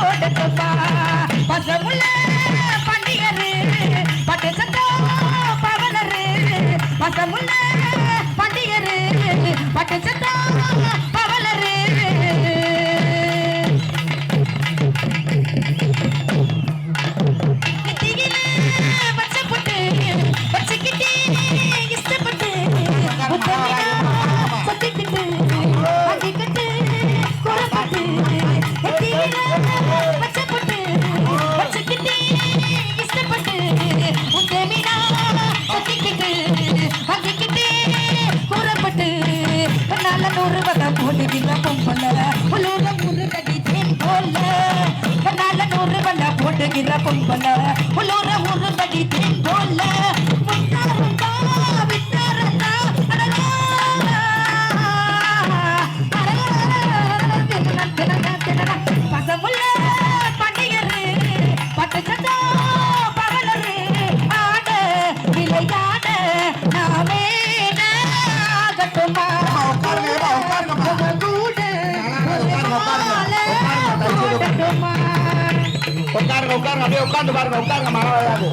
போட்டுக்கப்பா பசமுள்ள பண்டிகரு பட்டு சட்டோ பவனரு நல்ல நூறு பொம்பல போடுகிற முருகடி தேன் போல. நல்ல நூறு வல்ல போட்டுகிற பொம்பளை உள்ளூர முருகடி உட்காருங்க உட்காருங்க அப்படியே உட்காந்து பாருங்க உட்காருங்க மரம் வராது